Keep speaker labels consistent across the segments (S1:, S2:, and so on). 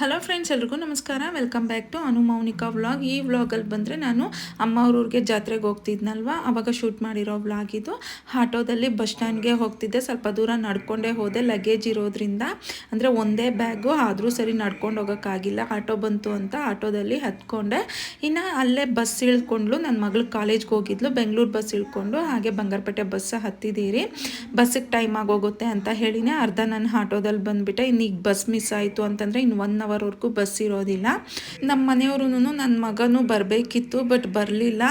S1: Hello friends ಎಲ್ರಿಗೂ ನಮಸ್ಕಾರ. Welcome back to Anumounika vlog ಈ ವ್ಲಾಗಲ್ಲಿ ಬಂದರೆ ನಾನು ಅಮ್ಮ ಜಾತ್ರೆಗೆ ಹೋಗ್ತಿದ್ನಲ್ವ? ಅವಾಗ ಶೂಟ್ ಮಾಡಿರೋ ವ್ಲಾಗ್ ಇದು. ಆಟೋದಲ್ಲಿ ಬಸ್ ಸ್ಟ್ಯಾಂಡ್ಗೆ ಹೋಗ್ತಿದ್ದೆ. ಸ್ವಲ್ಪ ದೂರ ನಡ್ಕೊಂಡೇ ಹೋದೆ ಲಗೇಜ್ ಇರೋದ್ರಿಂದ. ಅಂದರೆ ಒಂದೇ ಬ್ಯಾಗು ಆದರೂ ಸರಿ ನಡ್ಕೊಂಡು ಹೋಗೋಕ್ಕಾಗಿಲ್ಲ ಆಟೋ ಬಂತು ಅಂತ ಆಟೋದಲ್ಲಿ ಹತ್ಕೊಂಡೆ. ಇನ್ನು ಅಲ್ಲೇ ಬಸ್ ಇಳ್ಕೊಂಡ್ಲು. ನನ್ನ ಮಗಳು ಕಾಲೇಜ್ಗೆ ಹೋಗಿದ್ಲು. ಬೆಂಗಳೂರು ಬಸ್ ಇಳ್ಕೊಂಡು ಹಾಗೆ ಬಂಗಾರಪೇಟೆ ಬಸ್ ಹತ್ತಿದ್ದೀರಿ ಬಸ್ಸಿಗೆ ಟೈಮ್ ಆಗೋಗುತ್ತೆ ಅಂತ ಹೇಳಿನೇ ಅರ್ಧ ನನ್ನ ಆಟೋದಲ್ಲಿ ಬಂದುಬಿಟ್ಟೆ. ಇನ್ನೀಗ ಈಗ ಬಸ್ ಮಿಸ್ ಆಯಿತು ಅಂತಂದರೆ ಇನ್ನು ಒನ್ ಅವರ್ವರೆಗೂ ಬಸ್ ಇರೋದಿಲ್ಲ. ನಮ್ಮ ಮನೆಯವ್ರೂ ನನ್ನ ಮಗನೂ ಬರಬೇಕಿತ್ತು, ಬಟ್ ಬರಲಿಲ್ಲ.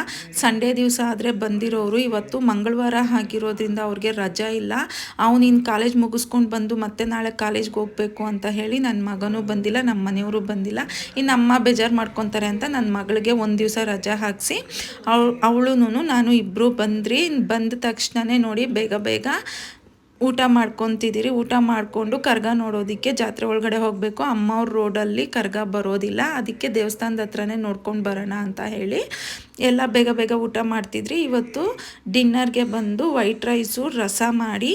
S1: ಸಂಡೇ ದಿವಸ ಆದರೆ ಬಂದಿರೋರು. ಇವತ್ತು ಮಂಗಳವಾರ ಆಗಿರೋದ್ರಿಂದ ಅವ್ರಿಗೆ ರಜಾ ಇಲ್ಲ. ಅವ್ನು ಕಾಲೇಜ್ ಮುಗಿಸ್ಕೊಂಡು ಬಂದು ಮತ್ತೆ ನಾಳೆ ಕಾಲೇಜ್ಗೆ ಹೋಗಬೇಕು ಅಂತ ಹೇಳಿ ನನ್ನ ಮಗನೂ ಬಂದಿಲ್ಲ ನಮ್ಮ ಮನೆಯವರು ಬಂದಿಲ್ಲ. ಇನ್ನು ಅಮ್ಮ ಬೇಜಾರು ಮಾಡ್ಕೊತಾರೆ ಅಂತ ನನ್ನ ಮಗಳಿಗೆ ಒಂದು ದಿವಸ ರಜಾ ಹಾಕಿಸಿ, ಅವಳು ಅವಳು ನಾನು ಇಬ್ಬರು ಬಂದ್ರಿ. ಬಂದ ತಕ್ಷಣವೇ ನೋಡಿ ಬೇಗ ಬೇಗ ಊಟ ಮಾಡ್ಕೊತಿದ್ದೀರಿ, ಊಟ ಮಾಡಿಕೊಂಡು ಕರ್ಗ ನೋಡೋದಕ್ಕೆ ಜಾತ್ರೆ ಒಳಗಡೆ ಹೋಗಬೇಕು. ಅಮ್ಮವ್ರ ರೋಡಲ್ಲಿ ಕರ್ಗ ಬರೋದಿಲ್ಲ. ಅದಕ್ಕೆ ದೇವಸ್ಥಾನದ ಹತ್ರನೇ ನೋಡ್ಕೊಂಡು ಬರೋಣ ಅಂತ ಹೇಳಿ ಎಲ್ಲ ಬೇಗ ಬೇಗ ಊಟ ಮಾಡ್ತಿದ್ರಿ. ಇವತ್ತು ಡಿನ್ನರ್ಗೆ ಬಂದು ವೈಟ್ ರೈಸು, ರಸ ಮಾಡಿ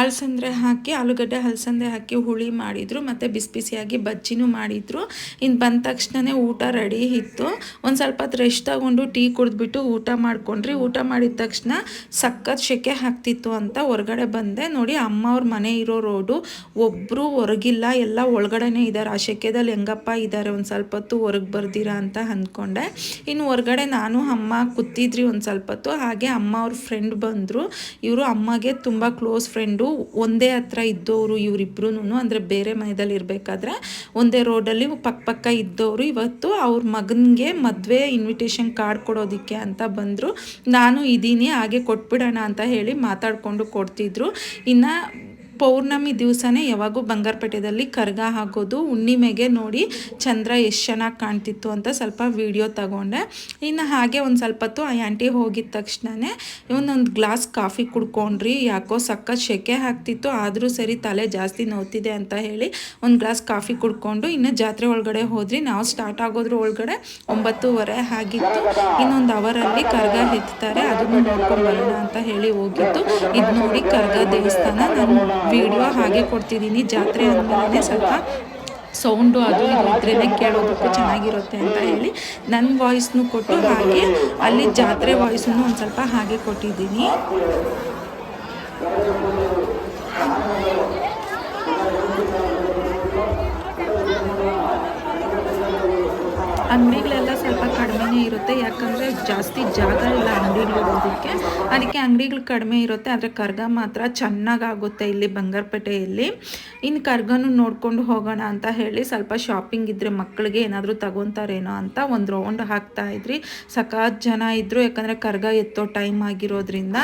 S1: ಅಳಸಂದ್ರೆ ಹಾಕಿ, ಆಲೂಗಡ್ಡೆ ಹಲಸಂದೆ ಹಾಕಿ ಹುಳಿ ಮಾಡಿದರು, ಮತ್ತು ಬಿಸಿ ಬಿಸಿಯಾಗಿ ಬಜ್ಜಿನೂ ಮಾಡಿದರು. ಇನ್ನು ಬಂದ ತಕ್ಷಣವೇ ಊಟ ರೆಡಿ ಇತ್ತು. ಒಂದು ಸ್ವಲ್ಪ ಹೊತ್ತು ರೆಸ್ಟ್ ತಗೊಂಡು ಟೀ ಕುಡಿದ್ಬಿಟ್ಟು ಊಟ ಮಾಡ್ಕೊಂಡ್ರಿ. ಊಟ ಮಾಡಿದ ತಕ್ಷಣ ಸಖತ್ ಶೆಕೆ ಹಾಕ್ತಿತ್ತು ಅಂತ ಹೊರಗಡೆ ಬಂದೆ. ನೋಡಿ ಅಮ್ಮ ಅವ್ರ ಮನೆ ಇರೋ ರೋಡು ಒಬ್ಬರು ಹೊರಗಿಲ್ಲ, ಎಲ್ಲ ಒಳಗಡೆನೇ ಇದ್ದಾರೆ ಆ ಶೆಕೆದಲ್ಲಿ ಹೆಂಗಪ್ಪ ಇದ್ದಾರೆ ಒಂದು ಸ್ವಲ್ಪ ಹೊತ್ತು ಹೊರಗೆ ಬರ್ದಿರಾ ಅಂತ ಅಂದ್ಕೊಂಡೆ. ಇನ್ನು ಹೊರಗಡೆ ನಾನು, ಅಮ್ಮ ಕೂತಿದ್ರಿ ಒಂದು ಸ್ವಲ್ಪ ಹೊತ್ತು. ಹಾಗೆ ಅಮ್ಮ ಅವ್ರ ಫ್ರೆಂಡ್ ಬಂದರು. ಇವರು ಅಮ್ಮಗೆ ತುಂಬ ಕ್ಲೋಸ್ ಫ್ರೆಂಡು ಒಂದೇ ಹತ್ರ ಇದ್ದವರು ಇವರಿಬ್ರು ಅಂದರೆ ಬೇರೆ ಮನೆಯಲ್ಲಿ ಇರಬೇಕಾದ್ರೆ ಒಂದೇ ರೋಡಲ್ಲಿ ಪಕ್ಕ ಪಕ್ಕ ಇದ್ದವರು ಇವತ್ತು ಅವ್ರ ಮಗನಿಗೆ ಮದುವೆ ಇನ್ವಿಟೇಷನ್ ಕಾರ್ಡ್ ಕೊಡೋದಕ್ಕೆ ಅಂತ ಬಂದರು. ನಾನು ಇದ್ದೀನಿ ಹಾಗೆ ಕೊಟ್ಬಿಡೋಣ ಅಂತ ಹೇಳಿ ಮಾತಾಡಿಕೊಂಡು ಕೊಡ್ತಿದ್ರು. ಇನ್ನು ಪೌರ್ಣಮಿ ದಿವಸನೇ ಯಾವಾಗೂ ಬಂಗಾರಪೇಟೆಯಲ್ಲಿ ಕರ್ಗ ಹಾಕೋದು, ಹುಣ್ಣಿಮೆಗೆ ನೋಡಿ ಚಂದ್ರ ಎಷ್ಟು ಚೆನ್ನಾಗಿ ಕಾಣ್ತಿತ್ತು ಅಂತ ಸ್ವಲ್ಪ ವಿಡಿಯೋ ತಗೊಂಡೆ. ಇನ್ನು ಹಾಗೆ ಒಂದು ಸ್ವಲ್ಪ ಹೊತ್ತು ಆ ಆಂಟಿ ಹೋಗಿದ ತಕ್ಷಣವೇ ಇವನೊಂದು ಗ್ಲಾಸ್ ಕಾಫಿ ಕುಡ್ಕೊಂಡ್ರಿ, ಯಾಕೋ ಸಕ್ಕ ಶೆಕೆ ಹಾಕ್ತಿತ್ತು ಆದರೂ ಸರಿ ತಲೆ ಜಾಸ್ತಿ ನೋವ್ತಿದೆ ಅಂತ ಹೇಳಿ ಒಂದು ಗ್ಲಾಸ್ ಕಾಫಿ ಕುಡ್ಕೊಂಡು ಇನ್ನು ಜಾತ್ರೆ ಒಳಗಡೆ ಹೋದ್ರಿ. ನಾವು ಸ್ಟಾರ್ಟ್ ಆಗೋದ್ರ ಒಳಗಡೆ ಒಂಬತ್ತೂವರೆ ಆಗಿತ್ತು. ಇನ್ನೊಂದು ಅವರಲ್ಲಿ ಕರ್ಗ ಎತ್ತಾರೆ, ಅದನ್ನು ನೋಡ್ಕೊಂಡು ಬರೋಣ ಅಂತ ಹೇಳಿ ಹೋಗಿತ್ತು ಇದು ನೋಡಿ ಕರ್ಗ ದೇವಸ್ಥಾನ ನಾನು ವಿಡಿಯೋ ಹಾಗೆ ಕೊಡ್ತಿದ್ದೀನಿ. ಜಾತ್ರೆ ಅಂದಮೇಲೆ ಸ್ವಲ್ಪ ಸೌಂಡು ಅದು ಇದು ಇದ್ರೇ ಕೇಳೋದಕ್ಕೂ ಚೆನ್ನಾಗಿರುತ್ತೆ ಅಂತ ಹೇಳಿ ನನ್ನ ವಾಯ್ಸ್ನು ಕೊಟ್ಟು ಹಾಗೆ ಅಲ್ಲಿ ಜಾತ್ರೆ ವಾಯ್ಸನ್ನು ಒಂದು ಸ್ವಲ್ಪ ಹಾಗೆ ಕೊಟ್ಟಿದ್ದೀನಿ. ಅಂಗಡಿಗಳೆಲ್ಲ ಸ್ವಲ್ಪ ಕಡಿಮೆನೇ ಇರುತ್ತೆ. ಯಾಕಂದರೆ ಜಾಸ್ತಿ ಜಾಗ ಇಲ್ಲ ಅಂಗಡಿಗಳಿರೋದಕ್ಕೆ ಅದಕ್ಕೆ ಅಂಗಡಿಗಳು ಕಡಿಮೆ ಇರುತ್ತೆ. ಆದರೆ ಕರ್ಗ ಮಾತ್ರ ಚೆನ್ನಾಗಾಗುತ್ತೆ ಇಲ್ಲಿ ಬಂಗಾರಪೇಟೆಯಲ್ಲಿ. ಇನ್ನು ಕರ್ಗನೂ ನೋಡ್ಕೊಂಡು ಹೋಗೋಣ ಅಂತ ಹೇಳಿ ಸ್ವಲ್ಪ ಶಾಪಿಂಗ್ ಇದ್ದರೆ ಮಕ್ಕಳಿಗೆ ಏನಾದರೂ ತಗೊತಾರೇನೋ ಅಂತ ಒಂದು ರೌಂಡ್ ಹಾಕ್ತಾ ಇದ್ರಿ. ಸಖತ್ ಜನ ಇದ್ದರು ಯಾಕಂದರೆ ಕರ್ಗ ಎತ್ತೋ ಟೈಮ್ ಆಗಿರೋದ್ರಿಂದ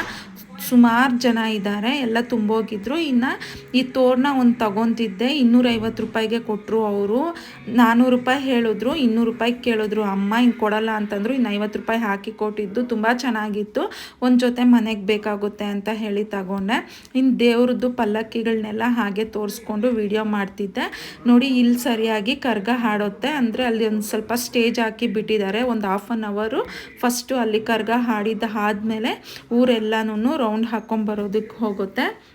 S1: ಸುಮಾರು ಜನ ಇದ್ದಾರೆ ಎಲ್ಲ ತುಂಬೋಗಿದ್ರು. ಇನ್ನು ಈ ತೋರಣ ಒಂದು ತಗೊತಿದ್ದೆ ಇನ್ನೂರೈವತ್ತು ರೂಪಾಯಿಗೆ ಕೊಟ್ಟರು ಅವರು. ನಾನ್ನೂರು ರೂಪಾಯಿ ಹೇಳಿದ್ರು, ಇನ್ನೂರು ರೂಪಾಯಿ ಕೇಳಿದ್ರು, ಅಮ್ಮ, ಹಿಂಗೆ ಕೊಡಲ್ಲ ಅಂತಂದ್ರು. ಇನ್ನು ಐವತ್ತು ರೂಪಾಯಿ ಹಾಕಿ ಕೊಟ್ಟಿದ್ದು, ತುಂಬ ಚೆನ್ನಾಗಿತ್ತು. ಒಂದು ಜೊತೆ ಮನೆಗೆ ಬೇಕಾಗುತ್ತೆ ಅಂತ ಹೇಳಿ ತಗೊಂಡೆ. ಇನ್ನು ದೇವ್ರದ್ದು ಪಲ್ಲಕ್ಕಿಗಳನ್ನೆಲ್ಲ ಹಾಗೆ ತೋರಿಸ್ಕೊಂಡು ವಿಡಿಯೋ ಮಾಡ್ತಿದ್ದೆ. ನೋಡಿ ಇಲ್ಲಿ ಸರಿಯಾಗಿ ಕರ್ಗ ಹಾಡುತ್ತೆ. ಅಂದರೆ ಅಲ್ಲಿ ಒಂದು ಸ್ವಲ್ಪ ಸ್ಟೇಜ್ ಹಾಕಿ ಬಿಟ್ಟಿದ್ದಾರೆ, ಒಂದು ಹಾಫ್ ಆನ್ ಅವರು ಫಸ್ಟು ಅಲ್ಲಿ ಕರ್ಗ ಹಾಡಿದ್ದ ಆದಮೇಲೆ ಊರೆಲ್ಲನೂ ರೌಂಡ್ ಹಾಕ್ಕೊಂಬರೋದಕ್ಕೆ ಹೋಗುತ್ತೆ.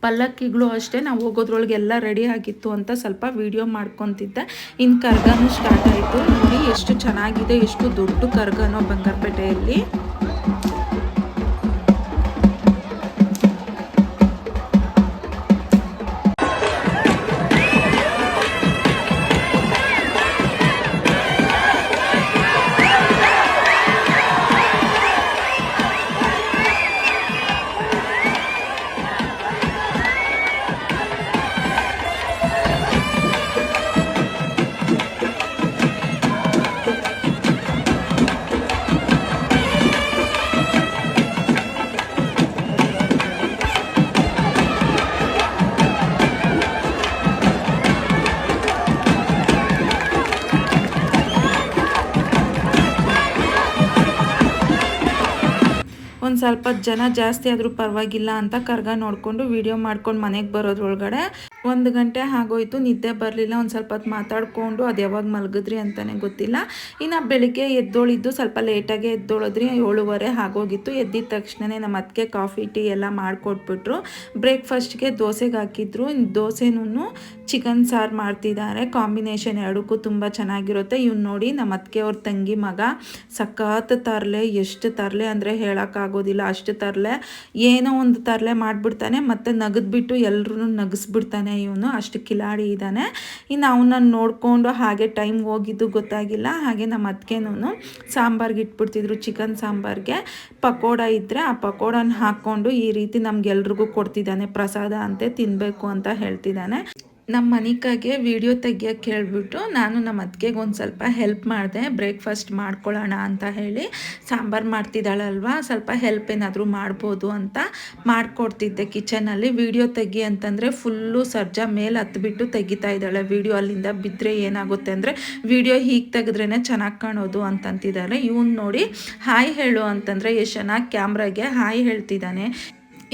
S1: ಪಲ್ಲಕ್ಕಿಗಳು ಅಷ್ಟೇ, ನಾವು ಹೋಗೋದ್ರೊಳಗೆ ಎಲ್ಲ ರೆಡಿ ಆಗಿತ್ತು ಅಂತ ಸ್ವಲ್ಪ ವೀಡಿಯೋ ಮಾಡ್ಕೊತಿದ್ದೆ. ಇನ್ನು ಕರ್ಗನೂ ಸ್ಟಾರ್ಟ್ ಆಯಿತು. ನೋಡಿ, ಎಷ್ಟು ಚೆನ್ನಾಗಿದೆ, ಎಷ್ಟು ದೊಡ್ಡ ಕರ್ಗನೋ ಬಂಗಾರಪೇಟೆಯಲ್ಲಿ. ಒಂದು ಸ್ವಲ್ಪ ಜನ ಜಾಸ್ತಿ ಆದರೂ ಪರವಾಗಿಲ್ಲ ಅಂತ ಕರ್ಗ ನೋಡಿಕೊಂಡು ವಿಡಿಯೋ ಮಾಡ್ಕೊಂಡು ಮನೆಗೆ ಬರೋದ್ರೊಳಗಡೆ ಒಂದು ಗಂಟೆ ಆಗೋಯ್ತು, ನಿದ್ದೆ ಬರಲಿಲ್ಲ, ಒಂದು ಸ್ವಲ್ಪ ಹೊತ್ತು ಮಾತಾಡಿಕೊಂಡು ಅದು ಯಾವಾಗ ಮಲಗಿದ್ರಿ ಅಂತಲೇ ಗೊತ್ತಿಲ್ಲ. ಇನ್ನು ಬೆಳಿಗ್ಗೆ ಎದ್ದೋಳಿದ್ದು ಸ್ವಲ್ಪ ಲೇಟಾಗೆ ಎದ್ದೋಳಿದ್ರಿ, ಏಳುವರೆ ಆಗೋಗಿತ್ತು. ಎದ್ದಿದ ತಕ್ಷಣವೇ ನಮ್ಮ ಅತ್ತಿಗೆ ಕಾಫಿ, ಟೀ ಎಲ್ಲ ಮಾಡಿಕೊಟ್ಬಿಟ್ರು. ಬ್ರೇಕ್ಫಾಸ್ಟ್ಗೆ ದೋಸೆಗೆ ಹಾಕಿದ್ರು. ದೋಸೆನೂ ಚಿಕನ್ ಸಾರು ಮಾಡ್ತಿದ್ದಾರೆ ಕಾಂಬಿನೇಷನ್ ಎರಡಕ್ಕೂ ತುಂಬ ಚೆನ್ನಾಗಿರುತ್ತೆ. ಇವ್ನು ನೋಡಿ ನಮ್ಮ ಅತ್ತಿಗೆ ಅವ್ರ ತಂಗಿ ಮಗ ಸಖತ್ ತರಲೆ, ಎಷ್ಟು ತರಲೆ ಅಂದರೆ ಹೇಳೋಕ್ಕಾಗೋದಿಲ್ಲ. ಅಷ್ಟು ತರಲೆ, ಏನೋ ಒಂದು ತರಲೆ ಮಾಡಿಬಿಡ್ತಾನೆ, ಮತ್ತು ನಗದ್ಬಿಟ್ಟು ಎಲ್ಲರೂ ನಗಿಸ್ಬಿಡ್ತಾನೆ ಇವನು, ಅಷ್ಟು ಕಿಲಾಡಿ ಇದ್ದಾನೆ ಇನ್ನು ಅವನನ್ನು ನೋಡಿಕೊಂಡು ಹಾಗೆ ಟೈಮ್ ಹೋಗಿದ್ದು ಗೊತ್ತಾಗಿಲ್ಲ, ಹಾಗೆ ನಮ್ಮ ಅದಕ್ಕೇನೂ ಸಾಂಬಾರ್ಗೆ ಇಟ್ಬಿಡ್ತಿದ್ರು, ಚಿಕನ್ ಸಾಂಬಾರ್ಗೆ. ಪಕೋಡ ಇದ್ದರೆ ಆ ಪಕೋಡನ ಹಾಕ್ಕೊಂಡು ಈ ರೀತಿ ನಮ್ಗೆಲ್ರಿಗೂ ಕೊಡ್ತಿದ್ದಾನೆ, ಪ್ರಸಾದ ಅಂತೆ ತಿನ್ನಬೇಕು ಅಂತ ಹೇಳ್ತಿದ್ದಾನೆ. ನಮ್ಮ ಮನಿಕಾಗೆ ವಿಡಿಯೋ ತೆಗಿಯೋಕ್ಕೆ ಹೇಳ್ಬಿಟ್ಟು ನಾನು ನಮ್ಮ ಅತ್ತಿಗೆಗೆ ಒಂದು ಸ್ವಲ್ಪ ಹೆಲ್ಪ್ ಮಾಡಿದೆ. ಬ್ರೇಕ್ಫಾಸ್ಟ್ ಮಾಡ್ಕೊಳ್ಳೋಣ ಅಂತ ಹೇಳಿ. ಸಾಂಬಾರು ಮಾಡ್ತಿದ್ದಾಳಲ್ವ? ಸ್ವಲ್ಪ ಹೆಲ್ಪ್ ಏನಾದರೂ ಮಾಡ್ಬೋದು ಅಂತ ಮಾಡಿಕೊಡ್ತಿದ್ದೆ ಕಿಚನಲ್ಲಿ ವಿಡಿಯೋ ತೆಗಿ ಅಂತಂದರೆ ಫುಲ್ಲು ಸರ್ಜಾ ಮೇಲೆ ಹತ್ಬಿಟ್ಟು ತೆಗಿತಾ ಇದ್ದಾಳೆ. ವಿಡಿಯೋ ಅಲ್ಲಿಂದ ಬಿದ್ದರೆ ಏನಾಗುತ್ತೆ ಅಂದರೆ ವಿಡಿಯೋ ಹೀಗೆ ತೆಗೆದ್ರೇ ಚೆನ್ನಾಗಿ ಕಾಣೋದು ಅಂತಂತಿದ್ದಾರೆ ಇವನು ನೋಡಿ ಹಾಯ್ ಹೇಳು ಅಂತಂದರೆ ಎಷ್ಟು ಚೆನ್ನಾಗಿ ಕ್ಯಾಮ್ರಾಗೆ ಹಾಯ್ ಹೇಳ್ತಿದ್ದಾನೆ.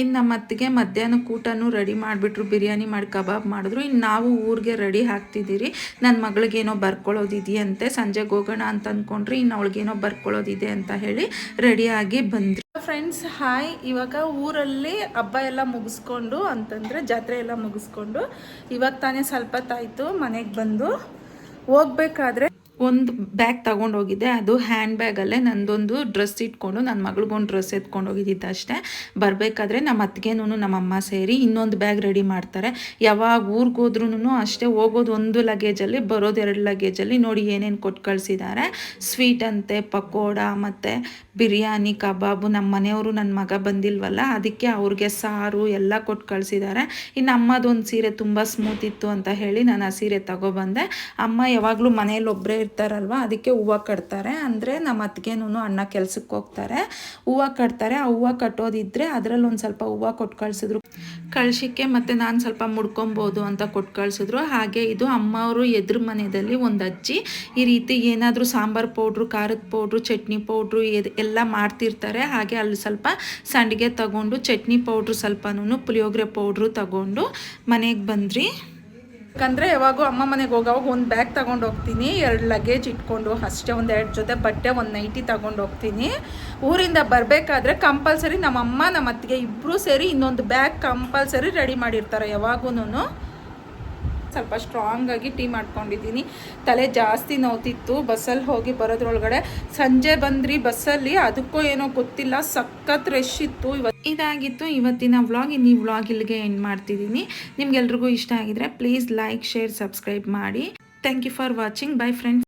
S1: ಇನ್ನು ನಮ್ಮ ಅತ್ತಿಗೆ ಮಧ್ಯಾಹ್ನ ಊಟನೂ ರೆಡಿ ಮಾಡಿಬಿಟ್ರು. ಬಿರಿಯಾನಿ ಮಾಡಿ, ಕಬಾಬ್ ಮಾಡಿದ್ರು. ಇನ್ನು ನಾವು ಊರಿಗೆ ರೆಡಿ ಹಾಕ್ತಿದ್ದೀರಿ ನನ್ನ ಮಗಳಿಗೇನೋ ಬರ್ಕೊಳ್ಳೋದಿದೆಯಂತೆ ಸಂಜೆಗೆ ಹೋಗೋಣ ಅಂತ ಅಂದ್ಕೊಂಡ್ರಿ ಇನ್ನು ಅವಳಿಗೇನೋ ಬರ್ಕೊಳ್ಳೋದಿದೆ ಅಂತ ಹೇಳಿ ರೆಡಿಯಾಗಿ ಬಂದ್ರಿ ಫ್ರೆಂಡ್ಸ್ ಹಾಯ್ ಇವಾಗ ಊರಲ್ಲಿ ಹಬ್ಬ ಎಲ್ಲ ಮುಗಿಸ್ಕೊಂಡು, ಅಂತಂದರೆ ಜಾತ್ರೆ ಎಲ್ಲ ಮುಗಿಸ್ಕೊಂಡು, ಇವಾಗ ತಾನೇ ಸ್ವಲ್ಪ ತಾಯಿತು ಮನೆಗೆ ಬಂದು. ಹೋಗ್ಬೇಕಾದ್ರೆ ಒಂದು ಬ್ಯಾಗ್ ತೊಗೊಂಡೋಗಿದ್ದೆ ಅದು ಹ್ಯಾಂಡ್ ಬ್ಯಾಗಲ್ಲೇ ನಂದೊಂದು ಡ್ರೆಸ್ ಇಟ್ಕೊಂಡು ನನ್ನ ಮಗಳಿಗೊಂದು ಡ್ರೆಸ್ ಎತ್ಕೊಂಡು ಹೋಗಿದ್ದಿದ್ದು ಅಷ್ಟೇ. ಬರಬೇಕಾದ್ರೆ ನಮ್ಮ ಅತ್ತಿಗೆನೂ ನಮ್ಮ ಅಮ್ಮ ಸೇರಿ ಇನ್ನೊಂದು ಬ್ಯಾಗ್ ರೆಡಿ ಮಾಡ್ತಾರೆ. ಯಾವಾಗ ಊರಿಗೆ ಹೋದ್ರೂ ಅಷ್ಟೇ ಹೋಗೋದು ಒಂದು ಲಗೇಜಲ್ಲಿ ಬರೋದು ಎರಡು ಲಗೇಜಲ್ಲಿ ನೋಡಿ ಏನೇನು ಕೊಟ್ಟು ಕಳಿಸಿದ್ದಾರೆ ಸ್ವೀಟ್ ಅಂತೆ, ಪಕೋಡ, ಮತ್ತು ಬಿರಿಯಾನಿ, ಕಬಾಬು. ನಮ್ಮ ಮನೆಯವರು ನನ್ನ ಮಗ ಬಂದಿಲ್ವಲ್ಲ, ಅದಕ್ಕೆ ಅವ್ರಿಗೆ ಸಾರು ಎಲ್ಲ ಕೊಟ್ಟು ಕಳಿಸಿದ್ದಾರೆ ಇನ್ನು ಅಮ್ಮದೊಂದು ಸೀರೆ ತುಂಬ ಸ್ಮೂತ್ ಇತ್ತು ಅಂತ ಹೇಳಿ ನಾನು ಆ ಸೀರೆ ತಗೊಬಂದೆ ಅಮ್ಮ ಯಾವಾಗಲೂ ಮನೇಲಿ ಒಬ್ಬರೇ ಇರ್ತಾರಲ್ವ, ಅದಕ್ಕೆ ಹೂವು ಕಟ್ತಾರೆ. ಅಂದರೆ ನಮ್ಮ ಅತ್ತಿಗೆನೂ ಅಣ್ಣ ಕೆಲ್ಸಕ್ಕೆ ಹೋಗ್ತಾರೆ. ಹೂವು ಕಟ್ತಾರೆ. ಆ ಹೂವು ಕಟ್ಟೋದಿದ್ದರೆ ಅದರಲ್ಲಿ ಒಂದು ಸ್ವಲ್ಪ ಹೂವು ಕೊಟ್ಟು ಕಳಿಸಿದ್ರು. ಕಳ್ಸಿಕ್ಕೆ ಮತ್ತು ನಾನು ಸ್ವಲ್ಪ ಮುಡ್ಕೊಬೋದು ಅಂತ ಕೊಟ್ಟು ಕಳಿಸಿದ್ರು. ಹಾಗೆ ಇದು ಅಮ್ಮವರು ಎದುರು ಮನೆಯಲ್ಲಿ ಒಂದು ಅಜ್ಜಿ, ಈ ರೀತಿ ಏನಾದರೂ ಸಾಂಬಾರು ಪೌಡ್ರು, ಖಾರದ ಪೌಡ್ರು, ಚಟ್ನಿ ಪೌಡ್ರು ಎಲ್ಲ ಮಾಡ್ತಿರ್ತಾರೆ. ಹಾಗೆ ಅಲ್ಲಿ ಸ್ವಲ್ಪ ಸಂಡಿಗೆ ತಗೊಂಡು ಚಟ್ನಿ ಪೌಡ್ರು ಸ್ವಲ್ಪನೂ ಪುಳಿಯೋಗರೆ ಪೌಡ್ರು ತಗೊಂಡು ಮನೆಗೆ ಬಂದ್ರಿ ಯಾಕಂದರೆ ಯಾವಾಗೂ ಅಮ್ಮ ಮನೆಗೆ ಹೋಗೋವಾಗ ಒಂದು ಬ್ಯಾಗ್ ತಗೊಂಡು ಹೋಗ್ತೀನಿ ಎರಡು ಲಗೇಜ್ ಇಟ್ಕೊಂಡು ಅಷ್ಟೇ ಒಂದು ಎರಡು ಜೊತೆ ಬಟ್ಟೆ, ಒಂದು ನೈಟಿ ತಗೊಂಡು ಹೋಗ್ತೀನಿ ಊರಿಂದ ಬರಬೇಕಾದ್ರೆ ಕಂಪಲ್ಸರಿ ನಮ್ಮ ಅಮ್ಮ ನಮ್ಮ ಅತ್ತಿಗೆ ಇಬ್ರು ಸೇರಿ ಇನ್ನೊಂದು ಬ್ಯಾಗ್ ಕಂಪಲ್ಸರಿ ರೆಡಿ ಮಾಡಿರ್ತಾರೆ ಯಾವಾಗೂ ಸ್ವಲ್ಪ ಸ್ಟ್ರಾಂಗಾಗಿ ಟೀ ಮಾಡ್ಕೊಂಡಿದ್ದೀನಿ. ತಲೆ ಜಾಸ್ತಿ ನೋವ್ತಿತ್ತು. ಬಸ್ಸಲ್ಲಿ ಹೋಗಿ ಬರೋದ್ರೊಳಗಡೆ ಸಂಜೆ ಬಂದ್ರಿ ಬಸ್ಸಲ್ಲಿ ಅದಕ್ಕೂ ಏನೋ ಗೊತ್ತಿಲ್ಲ. ಸಖತ್ ರಶ್ ಇತ್ತು. ಇವತ್ತು ಇದಾಗಿತ್ತು. ಇವತ್ತಿನ ವ್ಲಾಗ್ ಇನ್ನು ಈ ವ್ಲಾಗ್ ಇಲ್ಲಿಗೆ ಎಂಡ್ ಮಾಡ್ತಿದ್ದೀನಿ. ನಿಮ್ಗೆಲ್ರಿಗೂ ಇಷ್ಟ ಆಗಿದ್ರೆ ಪ್ಲೀಸ್ ಲೈಕ್ ಶೇರ್ ಸಬ್ಸ್ಕ್ರೈಬ್ ಮಾಡಿ. Thank you for watching bye friends